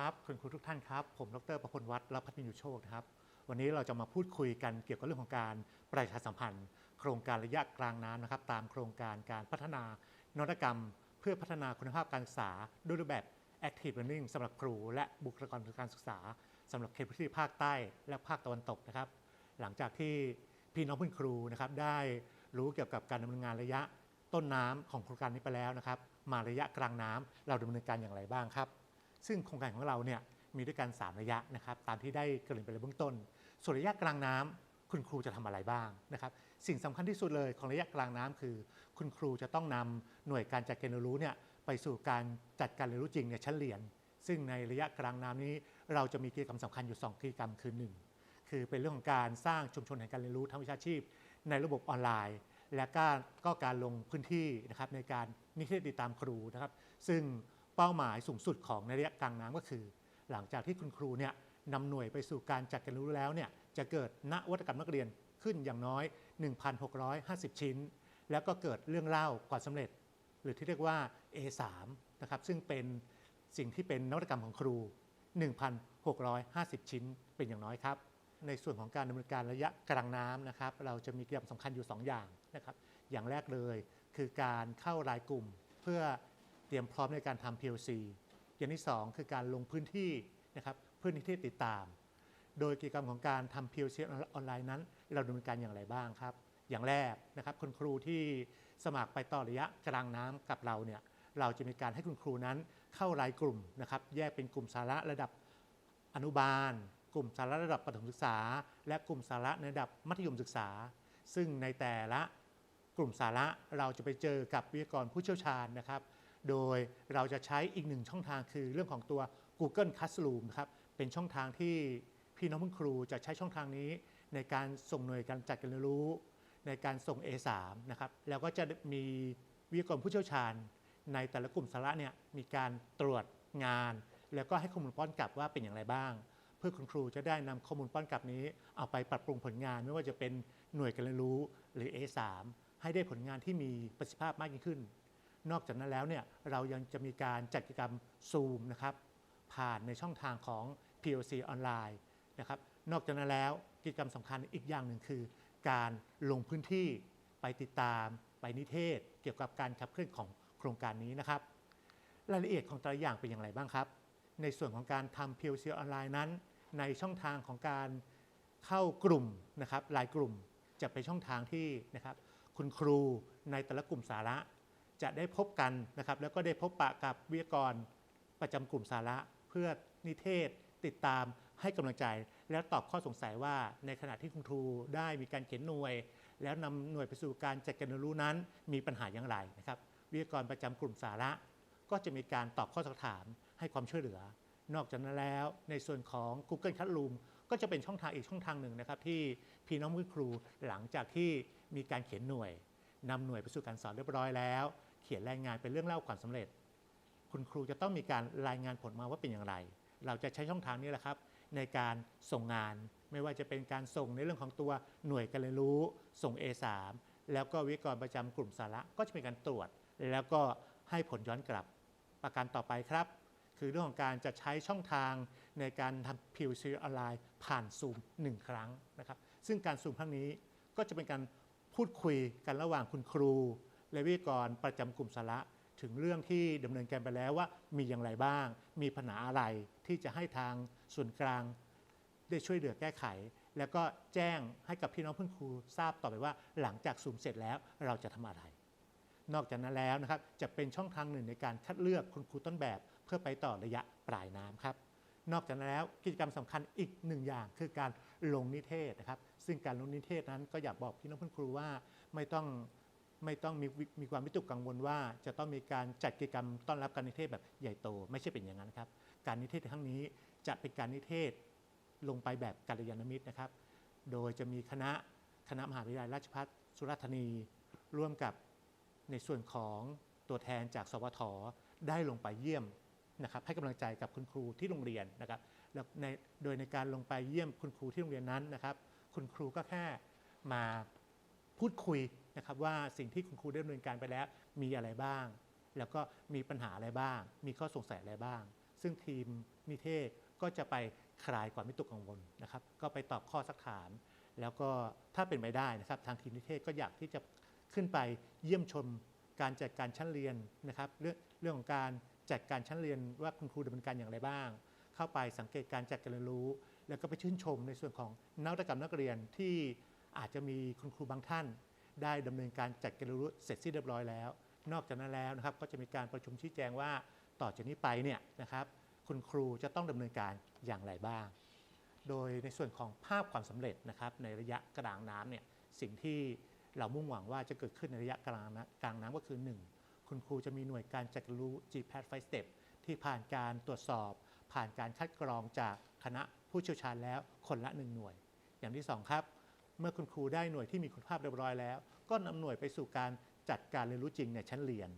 ครับคุณครูทุกท่านครับ ผมดรประพลวัฒน์รัพัฒนิยุโชคนะครับ วันนี้เราจะมาพูดคุยกันเกี่ยวกับเรื่องของการประชาสัมพันธ์ โครงการระยะกลางน้ำนะครับ ตามโครงการการพัฒนานวัตกรรม เพื่อพัฒนาคุณภาพการศึกษาด้วยรูปแบบ Active Learning สำหรับครูและบุคลากรทางการศึกษาสำหรับเขตพื้นที่ภาคใต้และภาคตะวันตกนะครับ หลังจากที่พี่น้องเพื่อนครูนะครับได้รู้เกี่ยวกับการดำเนินงานระยะต้นน้ำของโครงการนี้ไปแล้วนะครับ มาระยะกลางน้ำเราดำเนินการอย่างไรบ้างครับ ซึ่งโครงการของเราเนี่ยมีด้วยกัน 3 ระยะนะครับตามที่ได้เกริ่นไปในเบื้องต้น ส่วนระยะกลางน้ำคุณครูจะทำอะไรบ้างนะครับสิ่งสำคัญที่สุดเลยของระยะกลางน้ำคือ คุณครูจะต้องนำหน่วยการจัดการเรียนรู้เนี่ยไปสู่การจัดการเรียนรู้จริงในชั้นเรียน ซึ่งในระยะกลางน้ำนี้ เราจะมีกิจกรรมสำคัญอยู่ 2 กิจกรรมคือหนึ่งคือเป็นเรื่องของการสร้างชุมชนแห่งการเรียนรู้ทางวิชาชีพ ในระบบออนไลน์ และก็ก็การลงพื้นที่นะครับในการนิเทศติดตามครูนะครับ ซึ่ง เป้าหมายสูงสุดของในระยะกลางน้ำก็คือ หลังจากที่คุณครูเนี่ยนำหน่วยไปสู่การจัดการเรียนรู้แล้วเนี่ยจะเกิดนวัตกรรมนักเรียนขึ้นอย่างน้อย 1,650 ชิ้น แล้วก็เกิดเรื่องเล่าความสำเร็จ หรือที่เรียกว่า A3 นะครับซึ่งเป็นสิ่งที่เป็นนวัตกรรมของครู 1,650 ชิ้นเป็นอย่างน้อยครับ ในส่วนของการดำเนินการระยะกลางน้ำนะครับ เราจะมีกิจกรรมสำคัญอยู่ 2 อย่างนะครับ อย่างแรกเลยคือการเข้ารายกลุ่มเพื่อ เตรียมพร้อมในการทำ PLC อย่างที่ 2 คือการลงพื้นที่นะครับพื่อนิเทศติดตาม โดยกิจกรรมของการทำ PLC ออนไลน์นั้น เราดำเนินการอย่างไรบ้างครับ อย่างแรกนะครับคุณครูที่สมัครไปต่อระยะกลางน้ำกับเราเนี่ยเราจะมีการให้คุณครูนั้นเข้ารายกลุ่มนะครับแยกเป็นกลุ่มสาระระดับอนุบาล กลุ่มสาระระดับประถมศึกษา และกลุ่มสาระในระดับมัธยมศึกษา ซึ่งในแต่ละกลุ่มสาระเราจะไปเจอกับวิทยากรผู้เชี่ยวชาญนะครับ โดยเราจะใช้อีกหนึ่งช่องทางคือเรื่องของตัว Google Classroom ครับ เป็นช่องทางที่พี่น้องผู้ครูจะใช้ช่องทางนี้ในการส่งหน่วยการจัดการเรียนรู้ ในการส่ง A3 นะครับ แล้วก็จะมีวิทยากรผู้เชี่ยวชาญ ในแต่ละกลุ่มสาระเนี่ยมีการตรวจงาน แล้วก็ให้ข้อมูลป้อนกลับว่าเป็นอย่างไรบ้าง เพื่อคุณครูจะได้นำข้อมูลป้อนกลับนี้ เอาไปปรับปรุงผลงานไม่ว่าจะเป็นหน่วยการเรียนรู้หรือ A3 ให้ได้ผลงานที่มีประสิทธิภาพมากยิ่งขึ้น นอกจากนั้นแล้วเนี่ยเรายังจะมีการจัดกิจกรรม Zoom นะครับผ่านในช่องทางของ PLC ออนไลน์นะครับนอกจากนั้นแล้วกิจกรรมสำคัญอีกอย่างหนึ่งคือ การลงพื้นที่ไปติดตาม ไปนิเทศ เกี่ยวกับการขับเคลื่อนของโครงการนี้นะครับ รายละเอียดของแต่ละอย่างเป็นอย่างไรบ้างครับ ในส่วนของการทำ PLC ออนไลน์นั้น ในช่องทางของการเข้ากลุ่มนะครับรายกลุ่มจะเป็นช่องทางที่นะครับคุณครูในแต่ละกลุ่มสาระ จะได้พบกันนะครับ แล้วก็ได้พบปะกับวิทยากรประจำกลุ่มสาระ เพื่อนิเทศติดตามให้กำลังใจ แล้วตอบข้อสงสัยว่าในขณะที่คุณครูได้มีการเขียนหน่วย แล้วนำหน่วยไปสู่การจัดการเรียนรู้นั้น มีปัญหาอย่างไรนะครับ วิทยากรประจำกลุ่มสาระ ก็จะมีการตอบข้อสักถามให้ความช่วยเหลือ นอกจากนั้นแล้วในส่วนของ Google Classroom ก็จะเป็นช่องทางอีกช่องทางหนึ่งนะครับ ที่พี่น้องมือครูหลังจากที่มีการเขียนหน่วยนำหน่วยไปสู่การสอนเรียบร้อยแล้ว ขียนรายงานเป็นเรื่องเล่าความสำเร็จ คุณครูจะต้องมีการรายงานผลมาว่าเป็นอย่างไร เราจะใช้ช่องทางนี้แหละครับ ในการส่งงานไม่ว่าจะเป็นการส่งในเรื่องของตัวหน่วยการเรียนรู้ ส่ง A3 แล้วก็วิกรประจำกลุ่มสาระก็จะมีการตรวจ แล้วก็ให้ผลย้อนกลับ ประการต่อไปครับ คือเรื่องของการจะใช้ช่องทางในการทำ PLC ออนไลน์ผ่านซูม1ครั้งนะครับ ซึ่งการซูมครั้งนี้ก็จะเป็นการพูดคุยกันระหว่างคุณครู แลวิทยากรประจำกลุ่มสาระถึงเรื่องที่ดำเนินการไปแล้วว่ามีอย่างไรบ้าง มีปัญหาอะไรที่จะให้ทางส่วนกลาง ได้ช่วยเหลือแก้ไข แล้วก็แจ้งให้กับพี่น้องเพื่อนครูทราบต่อไปว่า หลังจากซูมเสร็จแล้วเราจะทำอะไร นอกจากนั้นแล้วนะครับจะเป็นช่องทางหนึ่งในการคัดเลือกคุณครูต้นแบบ เพื่อไปต่อระยะปลายน้ำครับนอกจากนั้นแล้วกิจกรรมสำคัญอีกหนึ่งอย่างคือการลงนิเทศนะครับ ซึ่งการลงนิเทศนั้นก็อยากบอกพี่น้องเพื่อนครูว่าไม่ต้อง ไม่ต้องมีมีความวิตกกังวลว่า จะต้องมีการจัดกิจกรรมต้อนรับการนิเทศแบบใหญ่โต ไม่ใช่เป็นอย่างนั้นครับ การนิเทศครั้งนี้จะเป็นการนิเทศลงไปแบบกัลยาณมิตรนะครับ โดยจะมีคณะคณะมหาวิทยาลัยราชภัฏสุราษฎร์ธานี ร่วมกับในส่วนของตัวแทนจากสวทได้ลงไปเยี่ยมนะครับให้กำลังใจกับคุณครูที่โรงเรียนนะครับแล้วในโดยในการลงไปเยี่ยมคุณครูที่โรงเรียนนั้นนะครับ คุณครูก็แค่มาพูดคุย นะครับว่าสิ่งที่คุณครูได้ดำเนินการไปแล้วมีอะไรบ้าง แล้วก็มีปัญหาอะไรบ้าง มีข้อสงสัยอะไรบ้าง ซึ่งทีมนิเทศก็จะไปคลายความวิตกกังวลนะครับก็ไปตอบข้อสักถาม แล้วก็ถ้าเป็นไปได้นะครับทางทีมนิเทศก็อยากที่จะขึ้นไปเยี่ยมชมการจัดการชั้นเรียนนะครับเรื่องเรื่องของการจัดการชั้นเรียนว่าคุณครูดำเนินการอย่างไรบ้าง เข้าไปสังเกตการจัดการเรียนรู้ แล้วก็ไปชื่นชมในส่วนของนวัตกรรมนักเรียนที่อาจจะมีคุณครูบางท่าน ได้ดำเนินการจัดการเรียนรู้เสร็จสิ้นเรียบร้อยแล้ว นอกจากนั้นแล้วนะครับก็จะมีการประชุมชี้แจงว่าต่อจากนี้ไปเนี่ยนะครับคุณครูจะต้องดำเนินการอย่างไรบ้าง โดยในส่วนของภาพความสำเร็จนะครับในระยะกลางน้ำเนี่ยสิ่งที่เรามุ่งหวังว่าจะเกิดขึ้นในระยะกลางน้ำกลางน้ำก็คือ 1 คุณครูจะมีหน่วยการจัดการรู้ GPAT 5 Step ที่ผ่านการตรวจสอบ ผ่านการคัดกรองจากคณะผู้เชี่ยวชาญแล้วคนละ1หน่วย อย่างที่ 2 ครับ เมื่อคุณครูได้หน่วยที่มีคุณภาพเรียบร้อยแล้ว ก็นำหน่วยไปสู่การจัดการเรียนรู้จริงในชั้นเรียน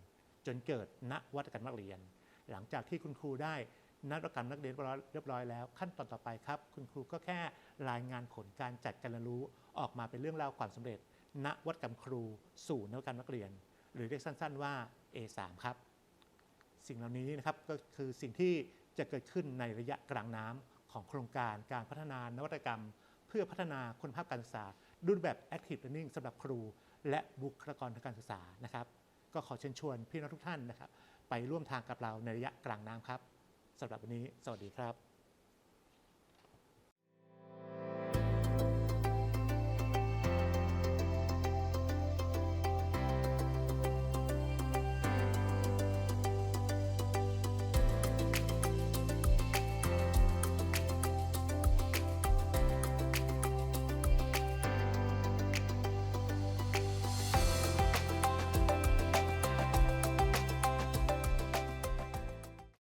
จนเกิดนวัตกรรมนักเรียน หลังจากที่คุณครูได้นวัตกรรมนักเรียนเรียบร้อยแล้ว ขั้นตอนต่อไปครับ คุณครูก็แค่รายงานผลการจัดการเรียนรู้ออกมาเป็นเรื่องราวความสำเร็จนวัตกรรมครูสู่นวัตกรรมนักเรียน หรือเรียกสั้น ๆ ว่า A3 ครับ สิ่งเหล่านี้นะครับก็คือสิ่งที่จะเกิดขึ้นในระยะกลางน้ำของโครงการการพัฒนานวัตกรรม พื่อพัฒนาคุณภาพการศึกษารูปแบบ Active Learning สำหรับครู และบุคลากรทางการศึกษานะครับ ก็ขอเชิญชวนพี่น้องทุกท่านนะครับ ไปร่วมทางกับเราในระยะกลางน้ำครับสำหรับวันนี้ สวัสดีครับ